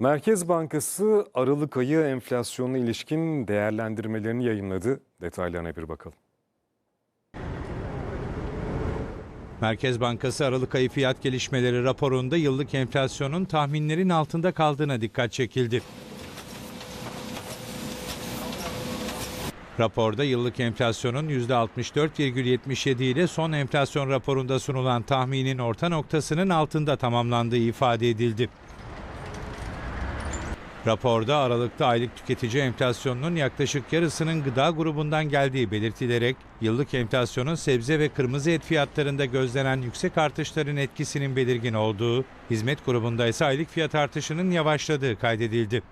Merkez Bankası Aralık ayı enflasyonuna ilişkin değerlendirmelerini yayınladı. Detaylarına bir bakalım. Merkez Bankası Aralık ayı fiyat gelişmeleri raporunda yıllık enflasyonun tahminlerin altında kaldığına dikkat çekildi. Raporda yıllık enflasyonun %64,77 ile son enflasyon raporunda sunulan tahminin orta noktasının altında tamamlandığı ifade edildi. Raporda Aralık'ta aylık tüketici enflasyonunun yaklaşık yarısının gıda grubundan geldiği belirtilerek yıllık enflasyonun sebze ve kırmızı et fiyatlarında gözlenen yüksek artışların etkisinin belirgin olduğu, hizmet grubunda ise aylık fiyat artışının yavaşladığı kaydedildi.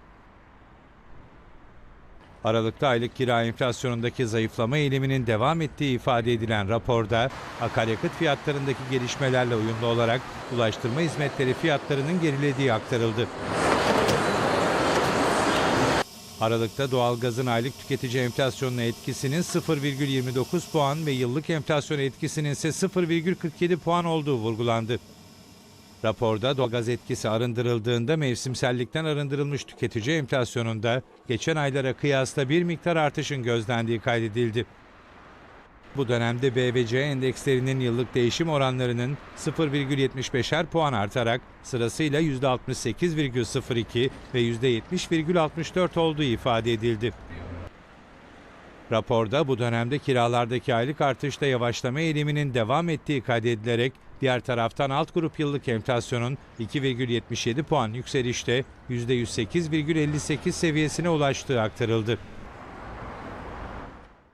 Aralıkta aylık kira enflasyonundaki zayıflama eğiliminin devam ettiği ifade edilen raporda, akaryakıt fiyatlarındaki gelişmelerle uyumlu olarak ulaştırma hizmetleri fiyatlarının gerilediği aktarıldı. Aralıkta doğalgazın aylık tüketici enflasyonuna etkisinin 0,29 puan ve yıllık enflasyon etkisinin ise 0,47 puan olduğu vurgulandı. Raporda doğalgaz etkisi arındırıldığında mevsimsellikten arındırılmış tüketici enflasyonunda geçen aylara kıyasla bir miktar artışın gözlendiği kaydedildi. Bu dönemde B ve C endekslerinin yıllık değişim oranlarının 0,75'er puan artarak sırasıyla %68,02 ve %70,64 olduğu ifade edildi. Raporda bu dönemde kiralardaki aylık artışta yavaşlama eğiliminin devam ettiği kaydedilerek diğer taraftan alt grup yıllık enflasyonun 2,77 puan yükselişte %108,58 seviyesine ulaştığı aktarıldı.